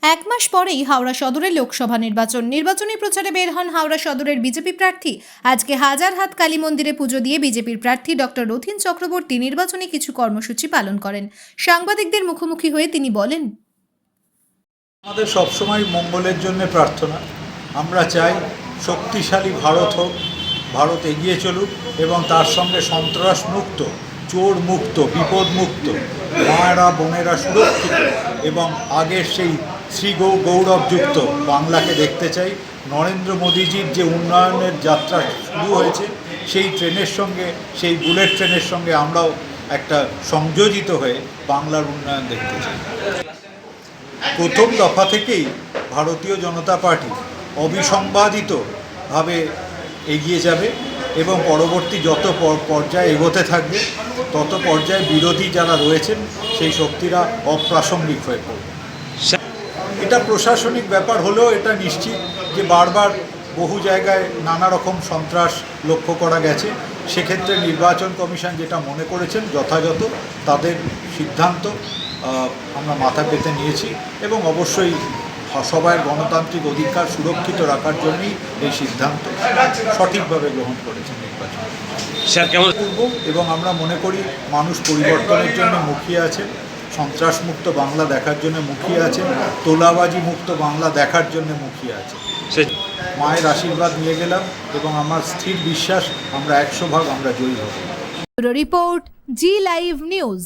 এক মাস পরেই হাওড়া সদরে লোকসভা নির্বাচন। নির্বাচনী প্রচারে বের হন হাওড়া সদরের বিজেপি প্রার্থী। আজকে হাজার হাত কালী মন্দিরে পুজো দিয়ে বিজেপির প্রার্থী ডক্টর রথিন চক্রবর্তী নির্বাচনী কিছু কর্মসূচি পালন করেন। সাংবাদিকদের মুখোমুখি হয়ে তিনি বলেন, আমাদের সবসময় মঙ্গলের জন্য প্রার্থনা। আমরা চাই শক্তিশালী ভারত হোক, ভারত এগিয়ে চলুক এবং তার সঙ্গে সন্ত্রাস মুক্ত চোর মুক্ত বিপদ মুক্ত মায়েরা, বোনেরা সুরক্ষিত এবং আগের সেই শ্রী গৌরবযুক্ত। বাংলাকে দেখতে চাই। নরেন্দ্র মোদীজির যে উন্নয়নের যাত্রা শুরু হয়েছে, সেই ট্রেনের সঙ্গে, সেই বুলেট ট্রেনের সঙ্গে আমরাও একটা সংযোজিত হয়ে বাংলার উন্নয়ন দেখতে চাই। প্রথম দফা থেকেই ভারতীয় জনতা পার্টি অবিসংবাদিতভাবে এগিয়ে যাবে এবং পরবর্তী যত পর্যায়ে এগোতে থাকবে, তত পর্যায়ে বিরোধী যারা রয়েছেন, সেই শক্তিরা অপ্রাসঙ্গিক হয়ে পড়বে। এটা প্রশাসনিক ব্যাপার হলেও এটা নিশ্চিত যে বারবার বহু জায়গায় নানা রকম সন্ত্রাস লক্ষ্য করা গেছে। সেক্ষেত্রে নির্বাচন কমিশন যেটা মনে করেছেন যথাযথ তাদের সিদ্ধান্ত আমরা মাথা পেতে নিয়েছি এবং অবশ্যই সবাই গণতান্ত্রিক অধিকার সুরক্ষিত রাখার জন্যই এই সিদ্ধান্ত সঠিকভাবে গ্রহণ করেছেন নির্বাচন স্যার কেমন পূর্ব এবং আমরা মনে করি মানুষ পরিবর্তনের জন্য মুখিয়ে আছেন। সন্ত্রাসমুক্ত বাংলা দেখার জন্য মুখিয়ে আছেন তোলাবাজি মুক্ত বাংলা দেখার জন্য মুখিয়ে আছে সে মায়ের আশীর্বাদ নিয়ে গেলাম এবং আমার স্থির বিশ্বাস আমরা একশো ভাগ আমরা জয়ী হব। Report Zee live news.